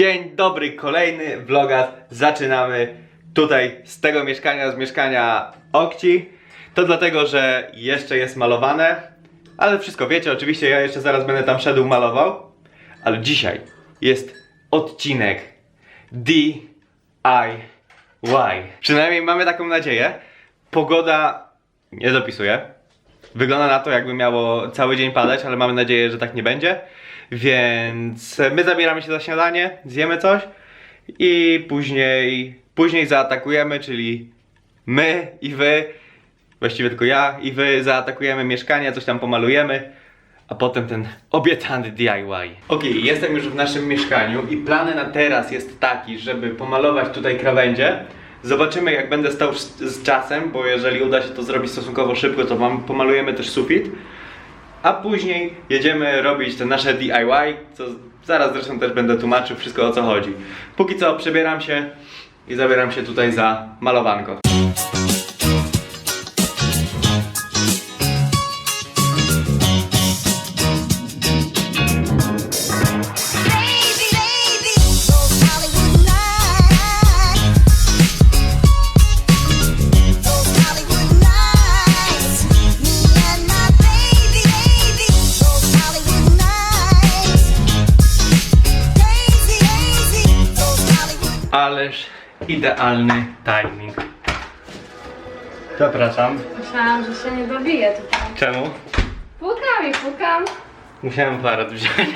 Dzień dobry, kolejny vlogas. Zaczynamy tutaj z tego mieszkania, z mieszkania Okci. To dlatego, że jeszcze jest malowane, ale wszystko wiecie, oczywiście ja jeszcze zaraz będę tam szedł malował. Ale dzisiaj jest odcinek DIY. Przynajmniej mamy taką nadzieję. Pogoda nie dopisuje. Wygląda na to, jakby miało cały dzień padać, ale mamy nadzieję, że tak nie będzie. Więc my zabieramy się za śniadanie, zjemy coś i później, później zaatakujemy, czyli my i wy, właściwie tylko ja i wy zaatakujemy mieszkanie, coś tam pomalujemy, a potem ten obiecany DIY. Okej, jestem już w naszym mieszkaniu i plany na teraz jest taki, żeby pomalować tutaj krawędzie. Zobaczymy jak będę stał z, z czasem, bo jeżeli uda się to zrobić stosunkowo szybko, to mam, pomalujemy też sufit. A później jedziemy robić te nasze DIY, co zaraz zresztą też będę tłumaczył wszystko o co chodzi. Póki co przebieram się i zabieram się tutaj za malowanko. Ależ idealny timing. Zapraszam. Myślałam, że się nie dobiję tutaj. Czemu? Pukam i pukam. Musiałem aparat wziąć.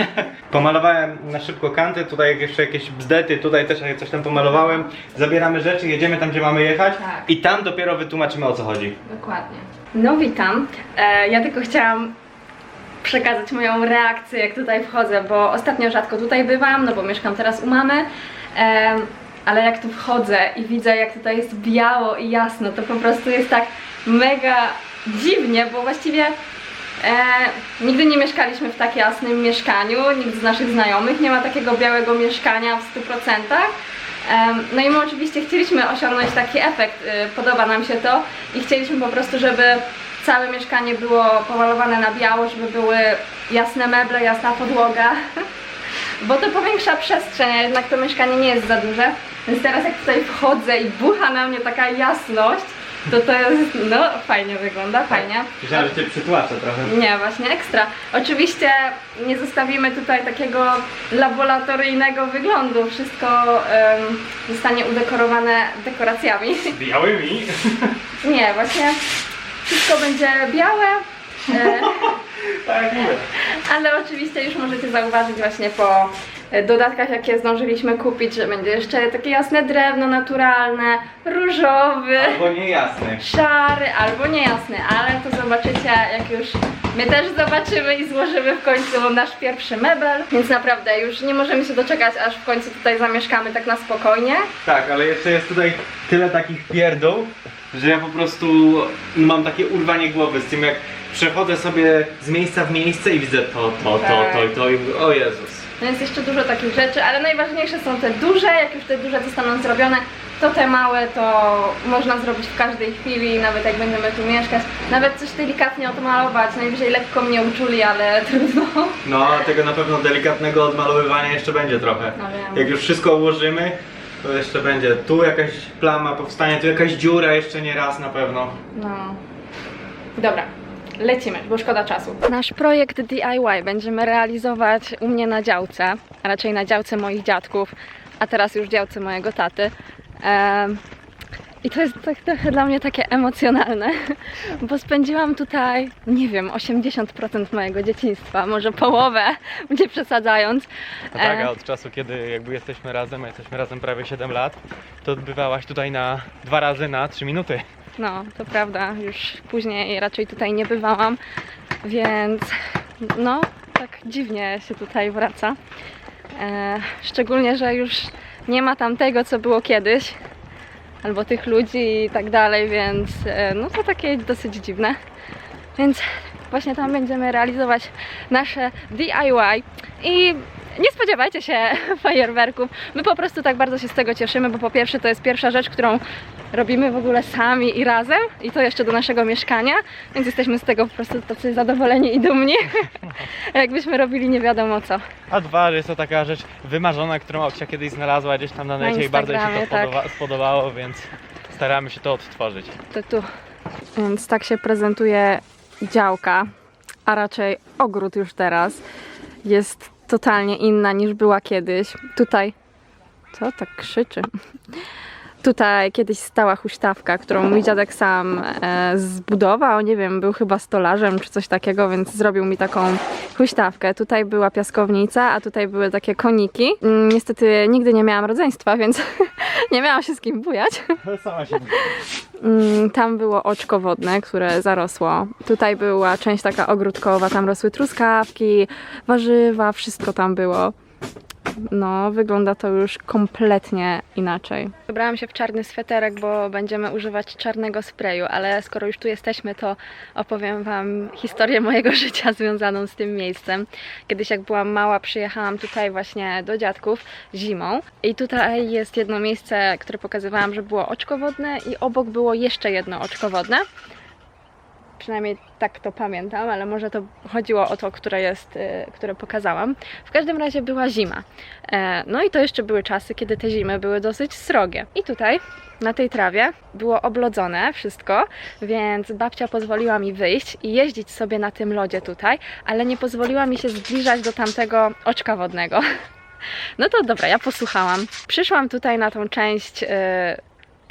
Pomalowałem na szybko kanty, tutaj jeszcze jakieś bzdety, tutaj też coś tam pomalowałem. Zabieramy rzeczy, jedziemy tam, gdzie mamy jechać Tak. i tam dopiero wytłumaczymy o co chodzi. Dokładnie. No witam. E, ja tylko chciałam przekazać moją reakcję, jak tutaj wchodzę, bo ostatnio rzadko tutaj bywam, no bo mieszkam teraz u mamy. E, ale jak tu wchodzę i widzę, jak tutaj jest biało i jasno, to po prostu jest tak mega dziwnie, bo właściwie e, nigdy nie mieszkaliśmy w tak jasnym mieszkaniu, nikt z naszych znajomych nie ma takiego białego mieszkania w 100%. Em, No i my oczywiście chcieliśmy osiągnąć taki efekt, y, podoba nam się to i chcieliśmy po prostu, żeby całe mieszkanie było pomalowane na biało, żeby były jasne meble, jasna podłoga, bo to powiększa przestrzeń, a jednak to mieszkanie nie jest za duże, więc teraz jak tutaj wchodzę i bucha na mnie taka jasność, to to jest, no fajnie wygląda, fajnie. Myślałem, że cię przytłaczę trochę. Nie, właśnie ekstra. Oczywiście nie zostawimy tutaj takiego laboratoryjnego wyglądu. Wszystko em, zostanie udekorowane dekoracjami. Białymi? Nie, właśnie wszystko będzie białe. E, tak mówię. ale oczywiście już możecie zauważyć właśnie po dodatkach, jakie zdążyliśmy kupić, że będzie jeszcze takie jasne drewno naturalne, różowy Albo niejasny. szary albo niejasny, ale to zobaczycie jak już my też zobaczymy i złożymy w końcu nasz pierwszy mebel, więc naprawdę już nie możemy się doczekać aż w końcu tutaj zamieszkamy tak na spokojnie. Tak, ale jeszcze jest tutaj tyle takich pierdół, że ja po prostu mam takie urwanie głowy z tym jak przechodzę sobie z miejsca w miejsce i widzę to, to, to, to i to i mówię, o Jezus. No jest jeszcze dużo takich rzeczy, ale najważniejsze są te duże, jak już te duże zostaną zrobione, to te małe to można zrobić w każdej chwili, nawet jak będziemy tu mieszkać, nawet coś delikatnie odmalować, najwyżej lekko mnie uczuli, ale trudno. No, tego na pewno delikatnego odmalowywania jeszcze będzie trochę. No wiem. Jak już wszystko ułożymy, to jeszcze będzie tu jakaś plama powstanie, tu jakaś dziura jeszcze nie raz na pewno. No. Dobra, lecimy, bo szkoda czasu. Nasz projekt DIY będziemy realizować u mnie na działce, a raczej na działce moich dziadków, a teraz już działce mojego taty. I to jest tak trochę dla mnie takie emocjonalne, bo spędziłam tutaj, nie wiem, 80% mojego dzieciństwa, może połowę, nie przesadzając. A tak, E, a od czasu, kiedy jakby jesteśmy razem, a jesteśmy razem prawie 7 lat, to odbywałaś tutaj na dwa razy na 3 minuty. No, to prawda, już później raczej tutaj nie bywałam, więc no, tak dziwnie się tutaj wraca. E, szczególnie, że już nie ma tam tego, co było kiedyś, albo tych ludzi i tak dalej, więc e, no to takie dosyć dziwne. Więc właśnie tam będziemy realizować nasze DIY i nie spodziewajcie się fajerwerków. My po prostu tak bardzo się z tego cieszymy, bo po pierwsze to jest pierwsza rzecz, którą robimy w ogóle sami i razem i to jeszcze do naszego mieszkania, więc jesteśmy z tego po prostu tacy zadowoleni i dumni. Jakbyśmy robili nie wiadomo co. A dwa, że jest to taka rzecz wymarzona, którą Oksia kiedyś znalazła gdzieś tam na Na necie i bardzo jej się to tak. spodoba- spodobało, więc staramy się to odtworzyć. To tu. Więc tak się prezentuje działka, a raczej ogród już teraz. Jest totalnie inna niż była kiedyś. Tutaj. Co tak krzyczy? Tutaj kiedyś stała huśtawka, którą mój dziadek sam e, zbudował. Nie wiem, był chyba stolarzem czy coś takiego, więc zrobił mi taką huśtawkę. Tutaj była piaskownica, a tutaj były takie koniki. Mm, Niestety nigdy nie miałam rodzeństwa, więc nie miałam się z kim bujać. Sama się Mm, Tam było oczko wodne, które zarosło. Tutaj była część taka ogródkowa, tam rosły truskawki, warzywa, wszystko tam było. No, wygląda to już kompletnie inaczej. Wybrałam się w czarny sweterek, bo będziemy używać czarnego sprayu, ale skoro już tu jesteśmy, to opowiem Wam historię mojego życia związaną z tym miejscem. Kiedyś jak byłam mała, przyjechałam tutaj właśnie do dziadków zimą i tutaj jest jedno miejsce, które pokazywałam, że było oczko wodne i obok było jeszcze jedno oczko wodne. Przynajmniej tak to pamiętam, ale może to chodziło o to, które jest, y, które pokazałam. W każdym razie była zima. E, No i to jeszcze były czasy, kiedy te zimy były dosyć srogie. I tutaj, na tej trawie, było oblodzone wszystko, więc babcia pozwoliła mi wyjść i jeździć sobie na tym lodzie tutaj, ale nie pozwoliła mi się zbliżać do tamtego oczka wodnego. No to dobra, ja posłuchałam. Przyszłam tutaj na tą część y,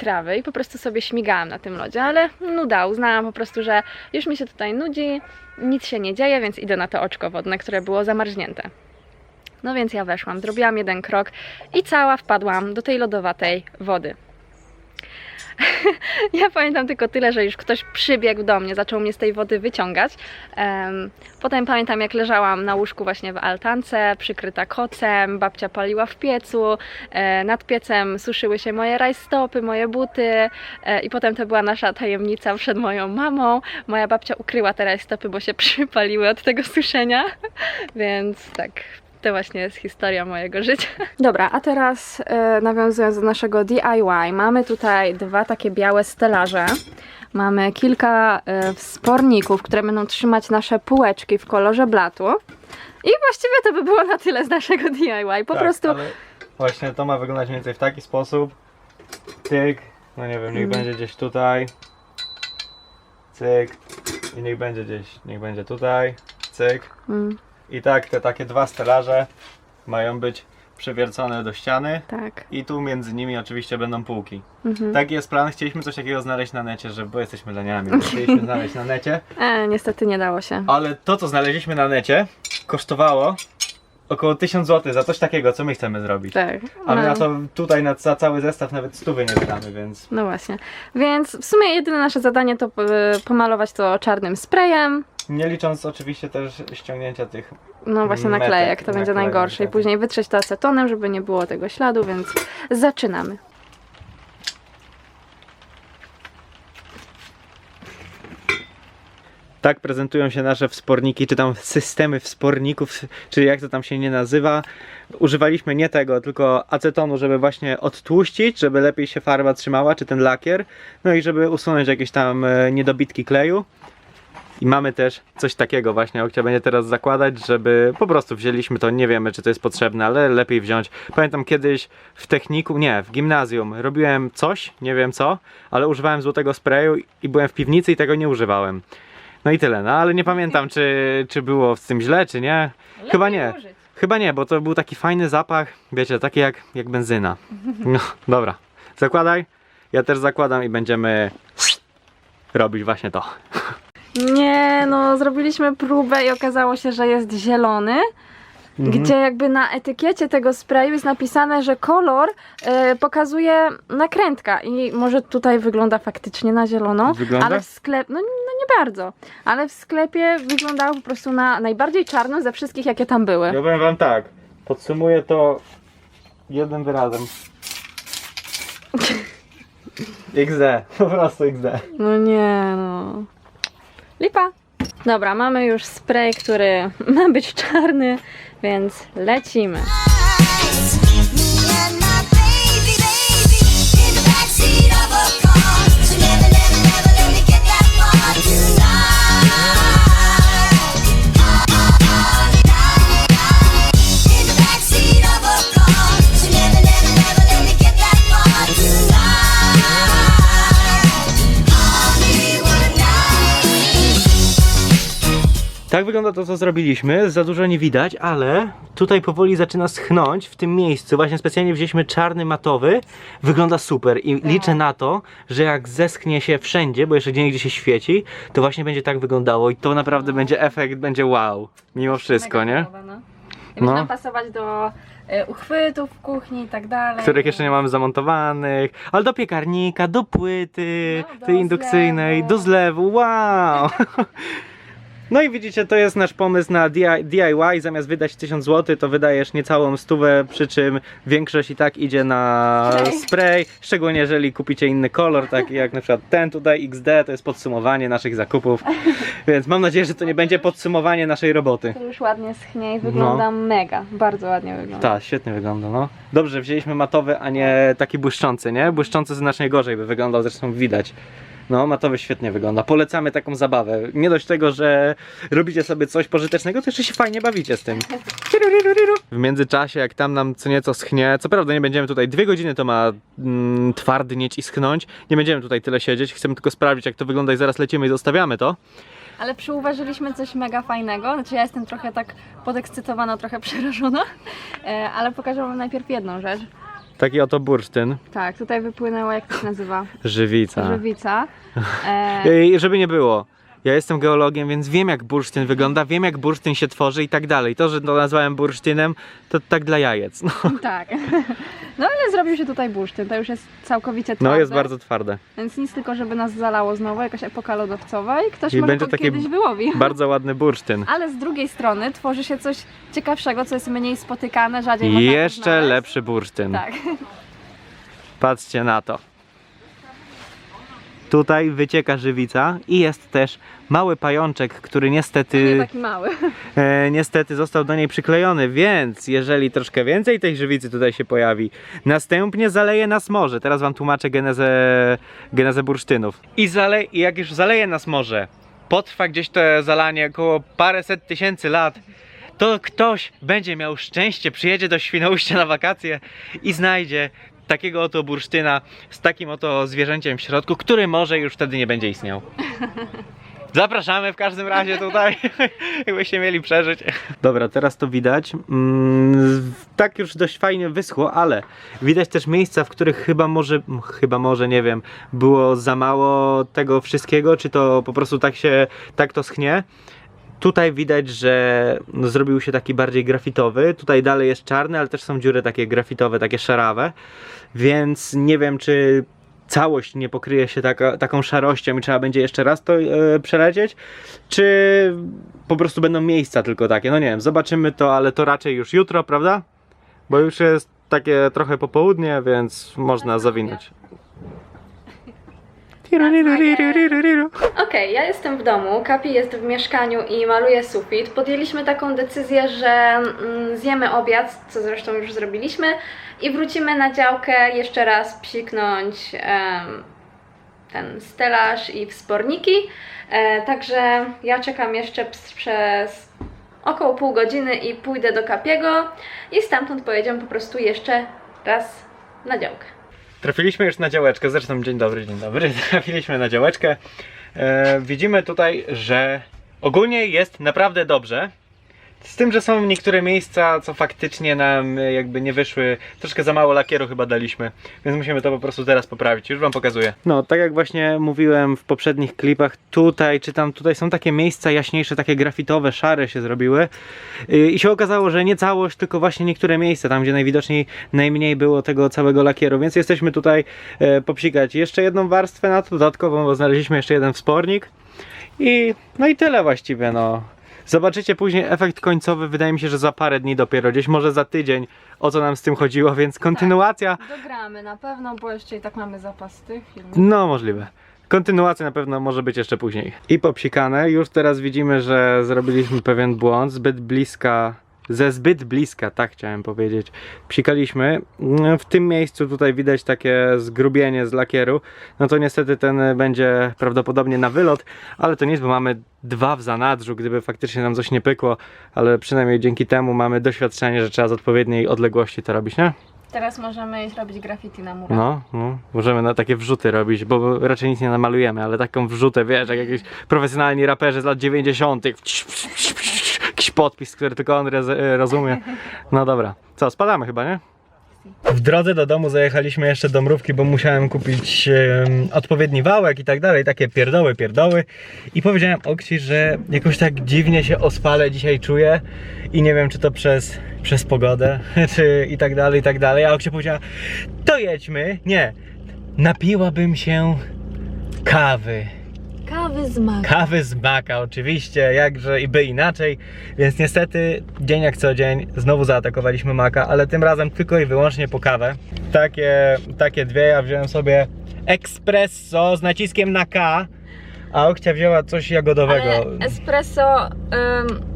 trawy i po prostu sobie śmigałam na tym lodzie, ale nuda, uznałam po prostu, że już mi się tutaj nudzi, nic się nie dzieje, więc idę na to oczko wodne, które było zamarznięte. No więc ja weszłam, zrobiłam jeden krok i cała wpadłam do tej lodowatej wody. Ja pamiętam tylko tyle, że już ktoś przybiegł do mnie, zaczął mnie z tej wody wyciągać. Em, potem pamiętam, jak leżałam na łóżku właśnie w altance, przykryta kocem, babcia paliła w piecu, e, nad piecem suszyły się moje rajstopy, moje buty e, i potem to była nasza tajemnica przed moją mamą. Moja babcia ukryła te rajstopy, bo się przypaliły od tego suszenia, więc tak, to właśnie jest historia mojego życia. Dobra, a teraz e, nawiązując do naszego DIY, mamy tutaj dwa takie białe stelaże. Mamy kilka e, wsporników, które będą trzymać nasze półeczki w kolorze blatu. I właściwie to by było na tyle z naszego DIY. Po tak, prostu Ale właśnie to ma wyglądać mniej więcej w taki sposób. Cyk, no nie wiem, niech Mhm. będzie gdzieś tutaj. Cyk. I niech będzie gdzieś, niech będzie tutaj. Cyk. Mm, I tak te takie dwa stelaże mają być przewiercone do ściany. tak. I tu między nimi oczywiście będą półki. Mhm. Taki jest plan. Chcieliśmy coś takiego znaleźć na necie, że, bo jesteśmy leniami. więc Chcieliśmy znaleźć na necie. E, niestety nie dało się. Ale to, co znaleźliśmy na necie, kosztowało około 1000 zł za coś takiego, co my chcemy zrobić. Tak. A my no. na to tutaj na, za cały zestaw nawet stówy nie wydamy, więc No właśnie. Więc w sumie jedyne nasze zadanie to e, pomalować to czarnym sprayem. Nie licząc oczywiście też ściągnięcia tych. No właśnie Metek, naklejek, to będzie naklejek, najgorsze. I tak. później wytrzeć to acetonem, żeby nie było tego śladu, więc zaczynamy. Tak prezentują się nasze wsporniki, czy tam systemy wsporników, czy jak to tam się nie nazywa. Używaliśmy nie tego, tylko acetonu, żeby właśnie odtłuścić, żeby lepiej się farba trzymała, czy ten lakier. No i żeby usunąć jakieś tam e, niedobitki kleju. I mamy też coś takiego właśnie, Okcia będzie teraz zakładać, żeby po prostu wzięliśmy to, nie wiemy czy to jest potrzebne, ale lepiej wziąć. Pamiętam kiedyś w techniku, nie, w gimnazjum robiłem coś, nie wiem co, ale używałem złotego sprayu i byłem w piwnicy i tego nie używałem. No i tyle, no ale nie pamiętam czy, czy było z tym źle, czy nie. Chyba nie. Chyba nie, bo to był taki fajny zapach, wiecie, taki jak, jak benzyna. No, dobra, zakładaj. Ja też zakładam i będziemy robić właśnie to. Nie, no zrobiliśmy próbę i okazało się, że jest zielony. Mhm. Gdzie jakby na etykiecie tego sprayu jest napisane, że kolor e, pokazuje nakrętka i może tutaj wygląda faktycznie na zielono, Wygląda? ale w sklepie, no, no nie bardzo, ale w sklepie wyglądało po prostu na najbardziej czarno ze wszystkich jakie tam były. Ja powiem wam tak, podsumuję to jednym wyrazem. XD, po prostu XD. No nie no. Lipa. Dobra, mamy już spray, który ma być czarny, więc lecimy. Tak wygląda to, co zrobiliśmy. Za dużo nie widać, ale tutaj powoli zaczyna schnąć w tym miejscu. Właśnie specjalnie wzięliśmy czarny matowy. Wygląda super i liczę na to, że jak zeschnie się wszędzie, bo jeszcze gdzie niegdzie się świeci, to właśnie będzie tak wyglądało i to naprawdę będzie efekt, będzie wow. Mimo wszystko, nie? no. I No. można pasować do e, uchwytów w kuchni i tak dalej. Których jeszcze nie mamy zamontowanych, ale do piekarnika, do płyty, No, do tej indukcyjnej, zlewu. do zlewu, wow! No i widzicie, to jest nasz pomysł na DI- DIY. Zamiast wydać 1000 zł, to wydajesz niecałą stówę, przy czym większość i tak idzie na Spray. Szczególnie jeżeli kupicie inny kolor, taki jak na przykład ten tutaj XD, to jest podsumowanie naszych zakupów. Więc mam nadzieję, że to nie będzie podsumowanie naszej roboty. To już ładnie schnie i wygląda mega, bardzo ładnie wygląda. Tak, świetnie wygląda, no. Dobrze, wzięliśmy matowy, a nie taki błyszczący, nie? Błyszczący znacznie gorzej by wyglądał, zresztą widać. No, matowy świetnie wygląda. Polecamy taką zabawę. Nie dość tego, że robicie sobie coś pożytecznego, to jeszcze się fajnie bawicie z tym. W międzyczasie, jak tam nam co nieco schnie, co prawda nie będziemy tutaj, dwie godziny to ma mm, twardnieć i schnąć. Nie będziemy tutaj tyle siedzieć, chcemy tylko sprawdzić, jak to wygląda i zaraz lecimy i zostawiamy to. Ale przyuważyliśmy coś mega fajnego. Znaczy ja jestem trochę tak podekscytowana, trochę przerażona. E, ale pokażę wam najpierw jedną rzecz. Taki oto bursztyn, Tak, tutaj wypłynęło, jak to się nazywa? żywica. Żywica. E, Ej, żeby nie było. Ja jestem geologiem, więc wiem jak bursztyn wygląda, wiem jak bursztyn się tworzy i tak dalej. To, że to nazwałem bursztynem, to tak dla jajec. No, tak. No ale zrobił się tutaj bursztyn, to już jest całkowicie twarde. no jest bardzo twarde. Więc nic tylko, żeby nas zalało znowu, jakaś epoka lodowcowa i ktoś I może będzie taki kiedyś wyłowi. Bardzo ładny bursztyn. Ale z drugiej strony tworzy się coś ciekawszego, co jest mniej spotykane, rzadziej można Jeszcze lepszy bursztyn. Tak. Patrzcie na to. Tutaj wycieka żywica i jest też mały pajączek, który Nie niestety, taki mały. e, niestety został do niej przyklejony, więc jeżeli troszkę więcej tej żywicy tutaj się pojawi, następnie zaleje nas morze. Teraz wam tłumaczę genezę, genezę bursztynów. I, zale, I jak już zaleje nas morze, potrwa gdzieś to zalanie około paręset tysięcy lat, to ktoś będzie miał szczęście, przyjedzie do Świnoujścia na wakacje i znajdzie takiego oto bursztyna z takim oto zwierzęciem w środku, który może już wtedy nie będzie istniał. Zapraszamy w każdym razie tutaj, jakbyście mieli przeżyć. Dobra, teraz to widać. Mm, tak już dość fajnie wyschło, ale widać też miejsca, w których chyba może, chyba może, nie wiem, było za mało tego wszystkiego, czy to po prostu tak się, tak to schnie. Tutaj widać, że no, zrobił się taki bardziej grafitowy. Tutaj dalej jest czarny, ale też są dziury takie grafitowe, takie szarawe. Więc nie wiem, czy całość nie pokryje się taka, taką szarością i trzeba będzie jeszcze raz to e, przelecieć, czy po prostu będą miejsca tylko takie. No nie wiem, zobaczymy to, ale to raczej już jutro, prawda? Bo już jest takie trochę popołudnie, więc można zawinąć. Okej, ja jestem w domu, Kapi jest w mieszkaniu i maluje sufit. Podjęliśmy taką decyzję, że mm, zjemy obiad, co zresztą już zrobiliśmy, i wrócimy na działkę jeszcze raz psiknąć ten stelaż i wsporniki. E, także ja czekam jeszcze przez około pół godziny i pójdę do Kapiego i stamtąd pojedziemy po prostu jeszcze raz na działkę. Trafiliśmy już na działeczkę, zresztą dzień dobry, dzień dobry. Trafiliśmy na działeczkę. E, widzimy tutaj, że ogólnie jest naprawdę dobrze. Z tym, że są niektóre miejsca, co faktycznie nam e, jakby nie wyszły. Troszkę za mało lakieru chyba daliśmy, więc musimy to po prostu teraz poprawić. Już wam pokazuję. No, tak jak właśnie mówiłem w poprzednich klipach, tutaj czy tam tutaj są takie miejsca jaśniejsze, takie grafitowe, szare się zrobiły. Y, I się okazało, że nie całość, tylko właśnie niektóre miejsca, tam gdzie najwidoczniej najmniej było tego całego lakieru, więc jesteśmy tutaj e, popsikać jeszcze jedną warstwę na to dodatkową, bo znaleźliśmy jeszcze jeden wspornik. I no i tyle właściwie, no. Zobaczycie później efekt końcowy, wydaje mi się, że za parę dni dopiero, gdzieś może za tydzień, o co nam z tym chodziło, więc kontynuacja, Dogramy na pewno, bo jeszcze i tak mamy zapas tych filmów. no możliwe. kontynuacja na pewno może być jeszcze później. I popsikane, już teraz widzimy, że zrobiliśmy pewien błąd, zbyt bliska, ze zbyt bliska, tak chciałem powiedzieć, psikaliśmy. Mm, W tym miejscu tutaj widać takie zgrubienie z lakieru, no to niestety ten będzie prawdopodobnie na wylot, ale to nic, bo mamy dwa w zanadrzu, gdyby faktycznie nam coś nie pykło, ale przynajmniej dzięki temu mamy doświadczenie, że trzeba z odpowiedniej odległości to robić, nie? Teraz możemy iść robić graffiti na murach. No, no, możemy na takie wrzuty robić, bo raczej nic nie namalujemy, ale taką wrzutę, wiesz, jak jakieś profesjonalni raperzy z lat 90. Jakiś podpis, który tylko on roz, rozumie. No dobra, co, spadamy chyba, nie? W drodze do domu zajechaliśmy jeszcze do mrówki, bo musiałem kupić em, odpowiedni wałek i tak dalej, takie pierdoły, pierdoły. I powiedziałem Oksi, że jakoś tak dziwnie się ospale dzisiaj czuję i nie wiem, czy to przez, przez pogodę, czy i tak dalej, i tak dalej. A Oksia powiedziała, to jedźmy. Nie, napiłabym się kawy. Kawy z mak. Kawy z maka, oczywiście, jakże i by inaczej. Więc niestety, dzień jak co dzień, znowu zaatakowaliśmy maka, ale tym razem tylko i wyłącznie po kawę. Takie, takie dwie, ja wziąłem sobie espresso z naciskiem na K, a Okcia wzięła coś jagodowego. Ale espresso ym,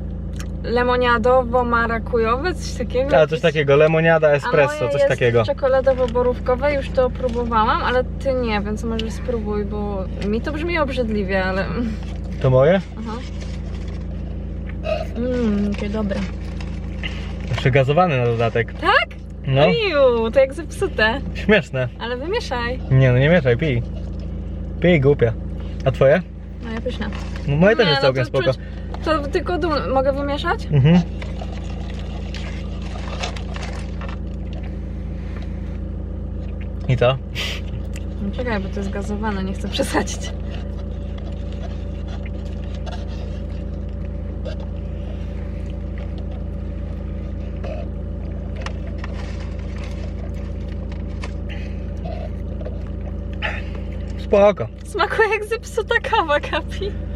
lemoniadowo-marakujowe, coś takiego? A, coś takiego, lemoniada, espresso, coś jest takiego. czekoladowo-borówkowe, już to próbowałam, ale ty nie, więc może spróbuj, bo mi to brzmi obrzydliwie, ale... To moje? Aha. Mmm, jakie dobre. Jeszcze gazowane na dodatek. Tak? No, Iu, to jak zepsute. śmieszne. Ale wymieszaj. Nie no, nie mieszaj, pij. Pij, głupia. A twoje? No ja pyszne. No, moje też Nie, jest no całkiem to spoko. czuć- To tylko dół mogę wymieszać? Mhm. I to? No czekaj, bo to jest gazowane, nie chcę przesadzić. Spoko. Smakuje jak zepsuta kawa, Kapi.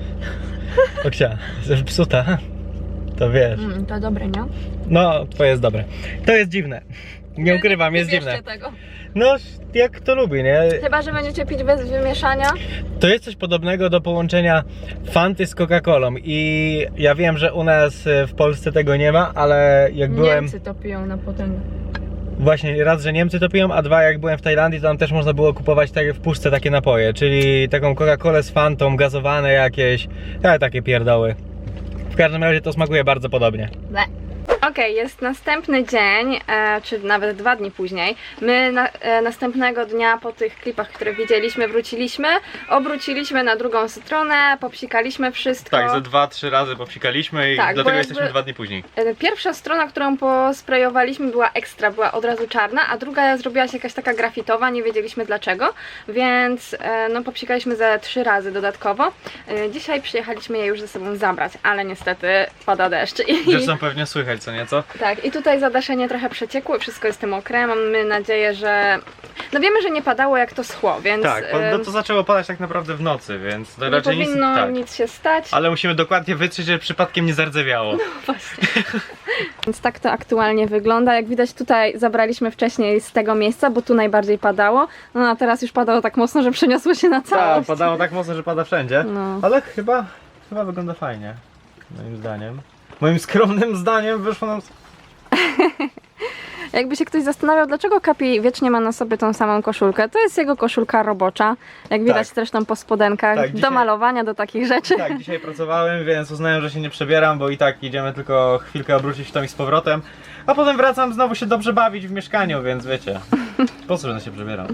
Oksia, jesteś psuta. To wiesz. Mm, to dobre, nie? No, twoje jest dobre. To jest dziwne. Nie ukrywam, jest dziwne. bierzcie tego. No, jak kto lubi, nie? Chyba, że będziecie pić bez wymieszania. To jest coś podobnego do połączenia Fanty z Coca-Colą i ja wiem, że u nas w Polsce tego nie ma, ale jak byłem... Niemcy to piją na potęgę. Właśnie, raz, że Niemcy to piją, a dwa, jak byłem w Tajlandii, to tam też można było kupować tak w puszce takie napoje, czyli taką Coca-Colę z Fantą, gazowane jakieś, ale takie pierdoły. W każdym razie to smakuje bardzo podobnie. Ble. Okej, jest następny dzień, e, czy nawet dwa dni później. My na, e, następnego dnia po tych klipach, które widzieliśmy, wróciliśmy, obróciliśmy na drugą stronę, popsikaliśmy wszystko. Tak, ze dwa, trzy razy popsikaliśmy i Tak, dlatego jesteśmy dwa dni później. E, Pierwsza strona, którą posprejowaliśmy była ekstra, była od razu czarna, a druga zrobiła się jakaś taka grafitowa, nie wiedzieliśmy dlaczego, więc e, no popsikaliśmy ze trzy razy dodatkowo. E, Dzisiaj przyjechaliśmy je już ze sobą zabrać, ale niestety pada deszcz i... Zresztą pewnie słychać, co Tak, i tutaj zadaszenie trochę przeciekło, wszystko jest tym mokre. Mamy nadzieję, że. No wiemy, że nie padało jak to schło, więc. Tak, bo no to zaczęło padać tak naprawdę w nocy, więc to nie raczej nic, powinno tak. nic się stać. Ale musimy dokładnie wytrzeć, żeby przypadkiem nie zardzewiało. Właśnie. Więc tak to aktualnie wygląda. Jak widać tutaj zabraliśmy wcześniej z tego miejsca, bo tu najbardziej padało. No a teraz już padało tak mocno, że przeniosło się na Tak, całość. padało tak mocno, że pada wszędzie. No. Ale chyba, chyba wygląda fajnie. Moim zdaniem. Moim skromnym zdaniem wyszło nam. Jakby się ktoś zastanawiał, dlaczego Kapi wiecznie ma na sobie tą samą koszulkę, to jest jego koszulka robocza. Jak widać Tak. zresztą po spodenkach, Tak, do dzisiaj- malowania, do takich rzeczy. Tak, dzisiaj pracowałem, więc uznałem, że się nie przebieram, bo i tak idziemy tylko chwilkę obrócić w tom i z powrotem. A potem wracam znowu się dobrze bawić w mieszkaniu, więc wiecie. Po co, że się przebieram?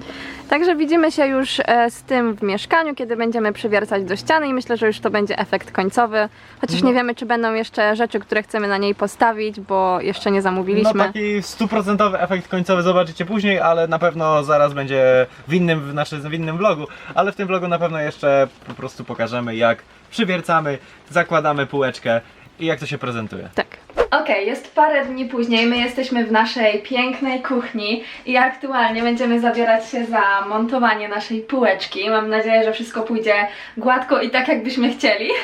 Także widzimy się już e, z tym w mieszkaniu, kiedy będziemy przywiercać do ściany i myślę, że już to będzie efekt końcowy. Chociaż No. nie wiemy, czy będą jeszcze rzeczy, które chcemy na niej postawić, bo jeszcze nie No zamówiliśmy. taki stuprocentowy efekt końcowy zobaczycie później, ale na pewno zaraz będzie w innym, znaczy w innym vlogu, ale w tym vlogu na pewno jeszcze po prostu pokażemy jak przywiercamy, zakładamy półeczkę i jak to się prezentuje. Tak. Okej, jest parę dni później, my jesteśmy w naszej pięknej kuchni i aktualnie będziemy zabierać się za montowanie naszej półeczki. Mam nadzieję, że wszystko pójdzie gładko i tak jakbyśmy chcieli.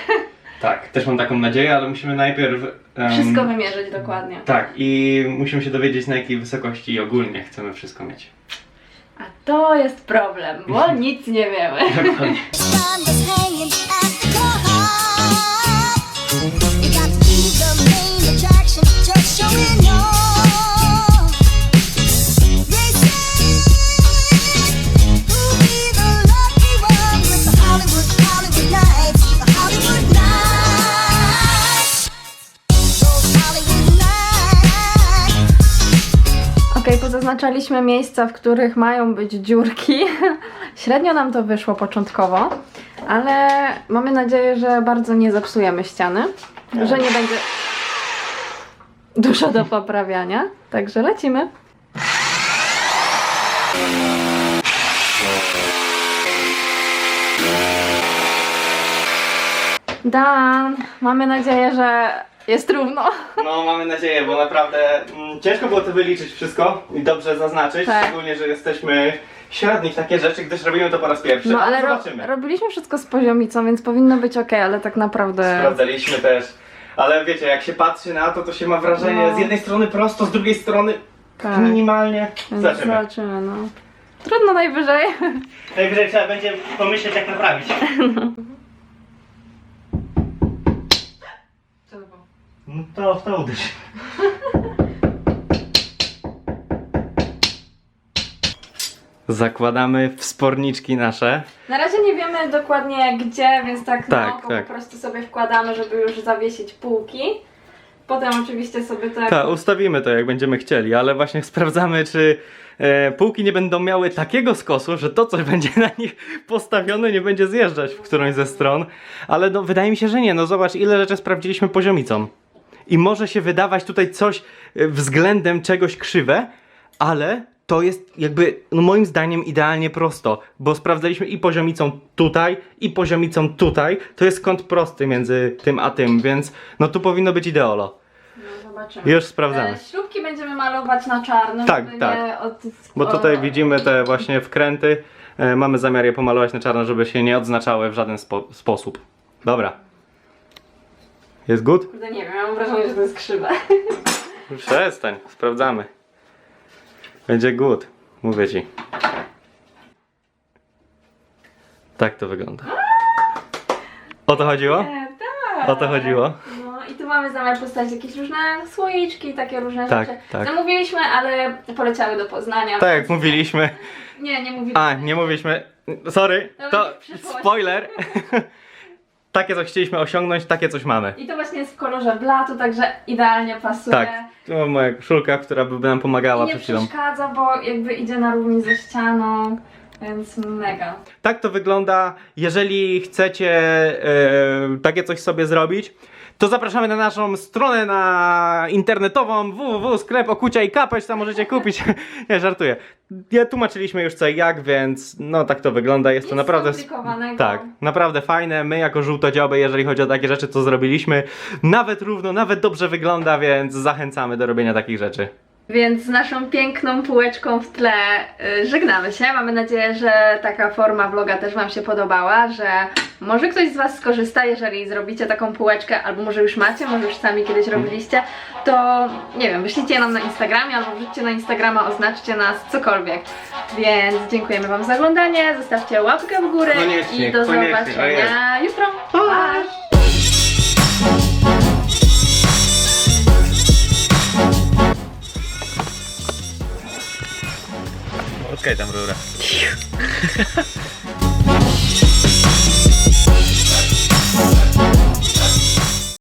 Tak, też mam taką nadzieję, ale musimy najpierw... Wszystko wymierzyć dokładnie. Tak, i musimy się dowiedzieć na jakiej wysokości ogólnie chcemy wszystko mieć. A to jest problem, bo nic nie wiemy. Sun Okej, pozaznaczaliśmy miejsca, w których mają być dziurki. Średnio nam to wyszło początkowo, ale mamy nadzieję, że bardzo nie zepsujemy ściany, że nie będzie dużo do poprawiania. Także lecimy. Dan, mamy nadzieję, że jest równo. No, mamy nadzieję, bo naprawdę mm, ciężko było to wyliczyć wszystko i dobrze zaznaczyć, Tak. szczególnie, że jesteśmy średni w takie rzeczy, gdyż robimy to po raz pierwszy. No ale ro zobaczymy. robiliśmy wszystko z poziomicą, więc powinno być ok, ale tak naprawdę. Sprawdzaliśmy też. Ale wiecie, jak się patrzy na to, to się ma wrażenie No. z jednej strony prosto, z drugiej strony Tak. minimalnie. Więc Zobaczymy. Zobaczymy, no. Trudno najwyżej. Najwyżej trzeba będzie pomyśleć jak naprawić. No to w to uderz. Zakładamy wsporniczki nasze. Na razie nie wiemy dokładnie gdzie, więc tak, Tak, na oko tak. po prostu sobie wkładamy, żeby już zawiesić półki. Potem oczywiście sobie to Tak, ustawimy to jak będziemy chcieli, ale właśnie sprawdzamy, czy e, półki nie będą miały takiego skosu, że to, co będzie na nich postawione, nie będzie zjeżdżać w którąś ze stron. Ale no, wydaje mi się, że nie. No zobacz, ile rzeczy sprawdziliśmy poziomicą. I może się wydawać tutaj coś e, względem czegoś krzywe, ale to jest jakby, no moim zdaniem, idealnie prosto, bo sprawdzaliśmy i poziomicą tutaj, i poziomicą tutaj. To jest kąt prosty między tym a tym, więc no tu powinno być ideolo. No, zobaczymy. Już sprawdzamy. E, śrubki będziemy malować na czarno, Tak, żeby tak. nie od... Bo tutaj widzimy te właśnie wkręty. E, mamy zamiar je pomalować na czarno, żeby się nie odznaczały w żaden spo sposób. Dobra. Jest good? Kurde, nie wiem, mam wrażenie, że to jest krzywe. Przestań, sprawdzamy. Będzie good, mówię ci. Tak to wygląda. O to chodziło? E, tak. O to chodziło? No i tu mamy zamiar postawić jakieś różne słoiczki, takie różne Tak, rzeczy. tak. Zamówiliśmy, ale poleciały do Poznania. Tak jak mówiliśmy. Nie, nie mówiliśmy. A, nie mówiliśmy. Sorry, To spoiler. Takie coś chcieliśmy osiągnąć, takie coś mamy. I to właśnie jest w kolorze blatu, także idealnie pasuje. Tak, to moja koszulka, która by nam pomagała I nie przed chwilą. przeszkadza, bo jakby idzie na równi ze ścianą, więc mega. Tak to wygląda. Jeżeli chcecie e, takie coś sobie zrobić, to zapraszamy na naszą stronę na internetową www.sklep okucia i kapeć, tam możecie kupić. Nie, żartuję. Ja tłumaczyliśmy już co i jak, więc no tak to wygląda. Jest to Nic naprawdę skomplikowanego. tak, naprawdę fajne. My jako żółtodzioby, jeżeli chodzi o takie rzeczy, co zrobiliśmy, nawet równo, nawet dobrze wygląda, więc zachęcamy do robienia takich rzeczy. Więc z naszą piękną półeczką w tle y, żegnamy się. Mamy nadzieję, że taka forma vloga też Wam się podobała, że może ktoś z Was skorzysta, jeżeli zrobicie taką półeczkę, albo może już macie, może już sami kiedyś robiliście, to nie wiem, wyślijcie nam na Instagramie, albo wrzućcie na Instagrama, oznaczcie nas, cokolwiek. Więc dziękujemy Wam za oglądanie, zostawcie łapkę w górę Koniecznie, i do koniecznie, zobaczenia jutro. Pa! Pa! Okej, tam rura. Thank